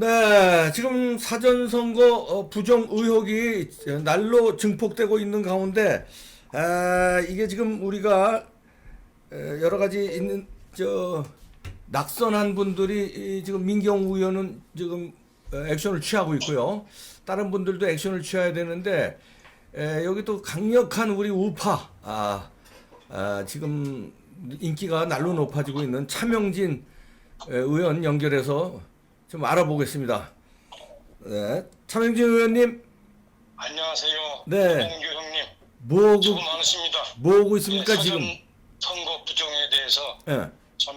네, 지금 사전 선거 어, 부정 의혹이 날로 증폭되고 있는 가운데 아, 이게 지금 우리가 에, 여러 가지 있는 저 낙선한 분들이 이 지금 민경 의원은 지금 어, 액션을 취하고 있고요. 다른 분들도 액션을 취해야 되는데 에, 여기 또 강력한 우리 우파 아, 아, 지금 인기가 날로 높아지고 있는 차명진 에, 의원 연결해서 좀 알아보겠습니다. 네, 차명진 의원님 안녕하세요. 네. 홍규 형님. 뭐하고 수고 많으십니다. 뭐하고 있습니까 네, 지금? 사전 선거 부정에 대해서 예, 참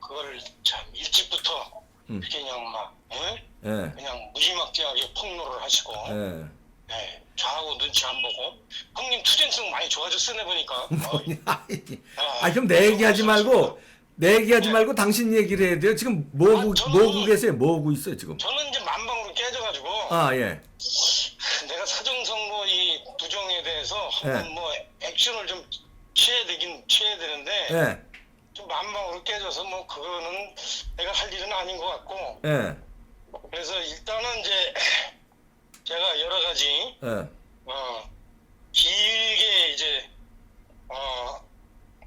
그걸 참 일찍부터 음. 그냥 막 예? 예, 그냥 무지막지하게 폭로를 하시고 예. 네, 좌우 눈치 안 보고 형님 투쟁성 많이 좋아졌으네 보니까. 어, 아, 그럼 내 얘기하지 말고 내 얘기하지 말고 당신 얘기를 해야 돼요. 지금 뭐하고 아, 저는- 뭐하고 계세요? 뭐하고 있어요 지금? 저는 이제 만방으로 깨져가지고 아 예, 내가 사정선거 이 부정에 대해서 네. 한번 뭐 액션을 좀 취해야 되긴 취해야 되는데 예, 좀 만방으로 깨져서 뭐 그거는 내가 할 일은 아닌 것 같고 예, 그래서 일단은 이제 제가 여러 가지 예. 어 길게 이제 어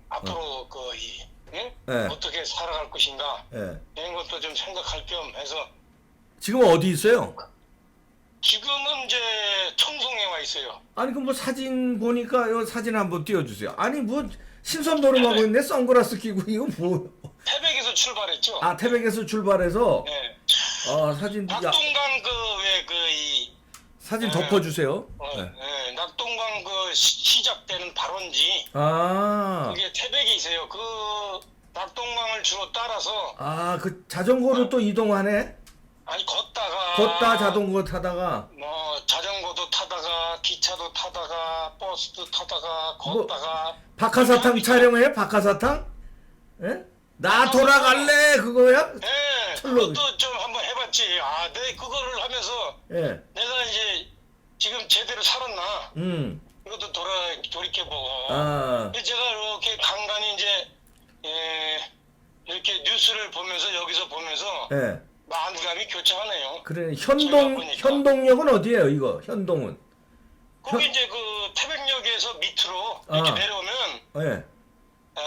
앞으로 그 이 응? 네. 어떻게 살아갈 것인가 예. 이런 것도 좀 생각할 겸 해서 지금 어디 있어요? 지금은 이제 청송에 와 있어요. 아니 그뭐 사진 보니까 요 사진 한번 띄워주세요. 아니 뭐 신선 노름하고 있네 선글라스 끼고 이거 뭐? 태백에서 출발했죠. 아 태백에서 출발해서 네. 아 사진 야, 낙동강 그 왜 그 이 사진 네. 덮어주세요. 어, 네. 네, 낙동강 그 시- 시작되는 발원지 아, 그게 태백이 있어요. 그 낙동강을 주로 따라서 아 그 자전거로 또 이동하네. 아니 걷다가 걷다 자전거 타다가 뭐 자전거도 타다가 기차도 타다가 버스도 타다가 뭐, 걷다가 박하사탕 촬영해? 박하사탕? 예? 나 돌아갈래 그거야? 예 철로. 그것도 좀 한번 해봤지 아 내 그거를 하면서 예. 내가 이제 지금 제대로 살았나 음. 이것도 돌아 돌이켜보고 아. 제가 이렇게 간간히 이제 예, 이렇게 뉴스를 보면서 여기서 보면서 예. 마음감이 교차하네요. 그래 현동 보니까. 현동역은 어디예요 이거? 현동은? 거기 현- 이제 그 태백역에서 밑으로 이렇게 아. 내려오면 예. 아, 이-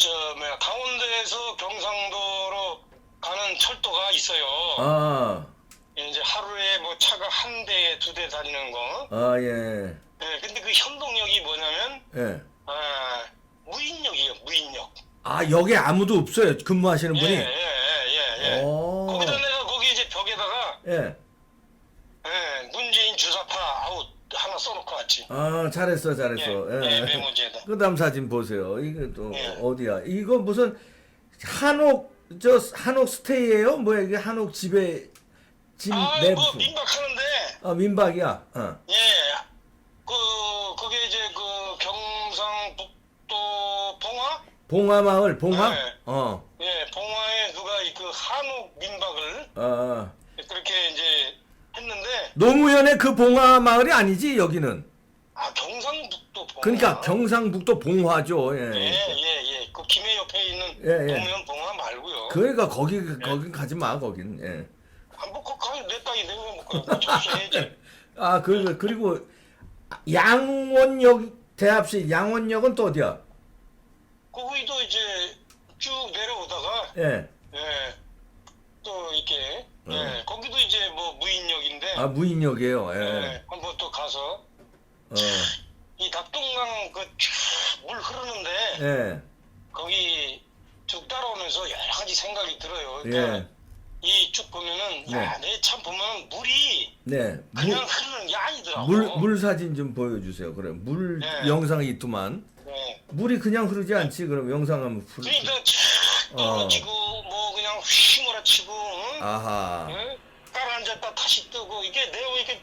저 뭐야 강원도에서 경상도로 가는 철도가 있어요. 아. 이제 하루에 뭐 차가 한 대, 두 대 다니는 거. 아 예. 예, 근데 그 현동역이 뭐냐면 예. 아, 무인역이에요, 무인역. 아 여기 아무도 없어요 근무하시는 예, 분이? 예, 예, 예. 오. 거기다 내가 거기 이제 벽에다가 예. 예, 문재인 주사파 아웃 하나 써놓고 왔지. 아 잘했어 잘했어. 예, 예, 예. 메모지에다. 그 다음 사진 보세요. 이거 또 예. 어디야? 이거 무슨 한옥 저 한옥 스테이예요? 뭐야 이게 한옥 집에 집 아, 내부? 뭐 민박하는데 아 민박이야. 어. 예, 그 그게 이제 그 경상북도 봉화, 봉화마을 봉화? 네. 어. 예, 봉화에 누가 이 그 한옥 민박을 아 했는데 노무현의 그 봉화 마을이 아니지 여기는. 아 경상북도 봉화. 그러니까 경상북도 봉화죠. 예. 예, 예, 예. 그 김해 옆에 있는 예, 예. 노무현 봉화 말고요. 그러니까 거기 거긴 가지 마 거긴. 예. 한국 거기 내 땅이 내가 먹고 접수해야지. 아 그 그리고 양원역 대합실 양원역은 또 어디야? 거기도 이제 쭉 내려오다가 예. 예. 또 이렇게 예. 거기도 이제 뭐 무인역인데 아 무인역이에요. 예. 예. 한번 또 가서 어. 이 낙동강 그 물 흐르는데 예. 거기 쭉 따라오면서 여러 가지 생각이 들어요. 예. 그러니까 이쭉 보면은 야, 내 참 보면 물이 네. 그냥 흐르는 게 아니더라고. 물, 물 사진 좀 보여주세요. 그래. 물 네. 영상이 있더만. 네. 물이 그냥 흐르지 않지. 그럼 영상 한번 풀. 그러니까 촥 떨어지고 뭐 그냥 휘 몰아치고 응? 아하. 응? 깔아앉았다 다시 뜨고 이게 내가 이렇게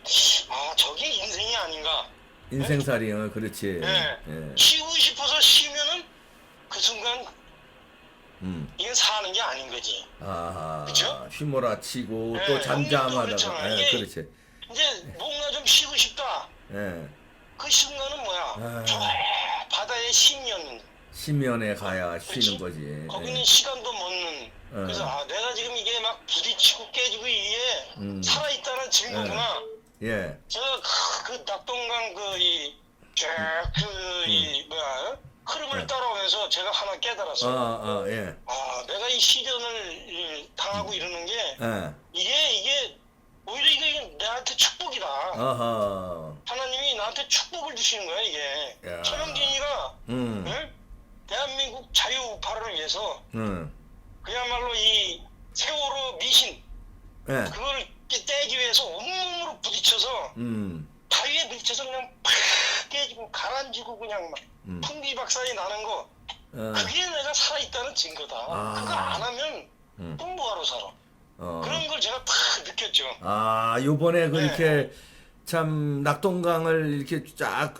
아 저게 인생이 아닌가 인생살이, 어, 그렇지. 네. 예. 쉬고 싶어서 쉬면은 그 순간 음. 이건 사는 게 아닌 거지 아하. 그죠? 휘몰아치고 네, 또 잠잠하다가. 예, 이게- 그렇지. 이제 뭔가 좀 쉬고 싶다 예. 그 순간은 뭐야 아. 저 바다의 심연 심연에 가야? 쉬는 거지. 거기는 예. 시간도 예. 그래서 아 내가 지금 이게 막 부딪히 깨지고 이게 음. 살아있다는 증거구나. 예. 제가 그, 그 낙동강 그이 쫙그이 뭐야 흐름을 네. 따라오면서 제가 하나 아, 깨달았어요. 아, 예. 아, 내가 이 시련을 이, 당하고 이러는 게 예. 이게 이게 오히려 이게 나한테 축복이다. 아하. 하나님이 나한테 축복을 주시는 거야 이게. 야. 최명진이가 음. 응? 대한민국 자유 우파를 위해서 음. 그야말로 이 세월호 미신 예. 그걸 깨- 떼기 위해서 온몸으로 부딪혀서 음. 바위에 부딪혀서 그냥 팍 깨지고 가라앉히고 그냥 막 음. 풍비박산이 나는 거 어. 그게 내가 살아있다는 증거다. 아. 그거 안 하면 음. 똥부하러 살아. 어. 그런 걸 제가 딱 느꼈죠. 아, 요번에 그 네. 이렇게 참 낙동강을 이렇게 쫙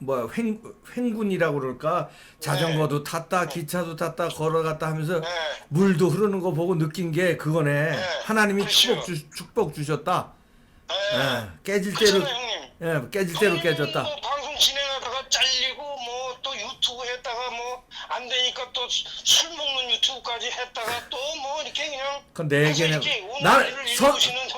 뭐 횡, 횡군이라고 그럴까 자전거도 탔다 기차도 탔다 걸어갔다 하면서 네. 물도 흐르는 거 보고 느낀 게 그거네 네. 하나님이 그렇죠. 축복, 주, 축복 주셨다 네. 예, 깨질 대로 그렇잖아요, 형님. 예, 깨질 대로 깨졌다 뭐 방송 진행하다가 잘리고 뭐 또 유튜브 했다가 뭐 안 되니까 또 술 먹는 유튜브까지 했다가 또 뭐 이렇게 그냥 그건 내 그래서 얘기는 이렇게 오늘 나 일을 선- 이루시는 형님의 이 응?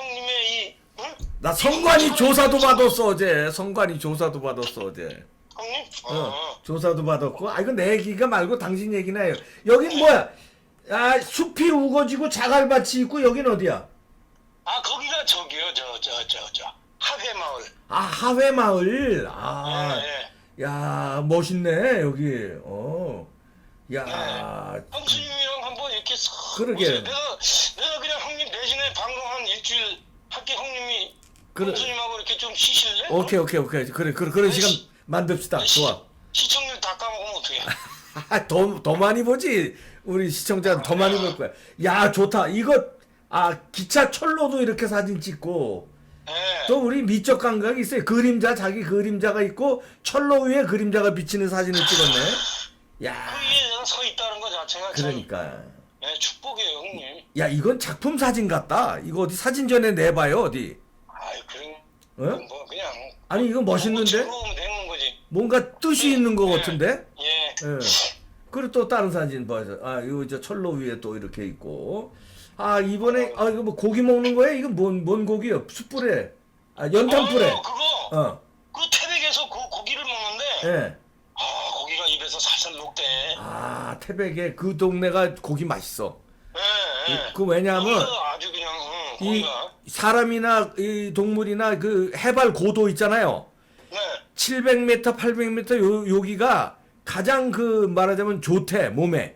나 성관이 조사도 참- 받았어 어제 성관이 조사도 받았어 어제 형님? 어, 어. 조사도 받았고 아 이건 내 얘기가 말고 당신 얘기나 해요 여긴 뭐야 아 숲이 우거지고 자갈밭이 있고 여긴 어디야 아 거기가 저기요 저 저 저 저 하회마을. 아 하회 마을 아 예, 예. 야 멋있네 여기 어. 야 형수님이랑 한번 이렇게 싹 그러게. 오세요. 내가 내가 그냥 형님 대신에 방송 한 일주일 할게 형님이 그래. 형수님하고 이렇게 좀 쉬실래? 오케이 오케이 오케이. 그래 그래 그런 시간 만듭시다. 좋아. 시청률 다 까먹으면 어떡해? 아, 더, 더 많이 보지. 우리 시청자 더 많이 볼 거야. 야 좋다. 이거 아 기차 철로도 이렇게 사진 찍고. 예. 또 우리 미적 감각이 있어요. 그림자 자기 그림자가 있고 철로 위에 그림자가 비치는 사진을 찍었네. 야. 거기에 내가 서 있다는 거 자체가 참 그러니까. 예, 축복이에요 형님. 야 이건 작품 사진 같다. 이거 어디 사진전에 내봐요 어디 그런 어? 뭐 그냥 아니 이거 멋있는데 즐거우면 되는 거지. 뭔가 뜻이 있는 거 같은데 예. 예. 그리고 또 다른 사진 봐서 아 이거 저 철로 위에 또 이렇게 있고 아 이번에 아 이거 뭐 고기 먹는 거야 이거 뭔 뭔 고기요 숯불에 아 연탄불에 어, 그거 어그 태백에서 그 고기를 먹는데 예. 아 고기가 입에서 살살 녹대. 아 태백에 그 동네가 고기 맛있어 예. 예. 그 왜냐하면 아주 그냥 응, 이 사람이나 이 동물이나 그 해발 고도 있잖아요 네. 700m 800m 요 여기가 가장 그 말하자면 좋대 몸에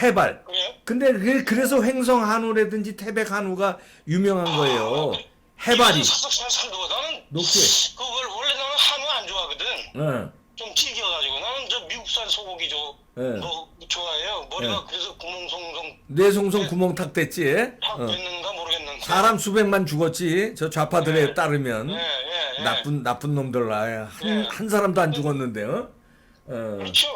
해발 그래요? 근데 그- 그래서 횡성 한우라든지 태백 한우가 유명한 거예요. 해발이. 입에서 살살 녹아. 나는 녹지? 그 월- 원래 나는 한우 안 좋아하거든. 응. 좀 질겨가지고 나는 저 미국산 소고기 조, 네. 뭐 좋아해요. 머리가 네. 그래서 구멍송송 뇌송송 구멍 탁 됐지. 탁 어. 됐는가 모르겠는데. 사람 수백만 죽었지. 저 좌파들에 네. 따르면 예, 예, 예. 나쁜 나쁜 놈들 아야 한, 네. 한 사람도 안 죽었는데. 어. 어. 그렇죠.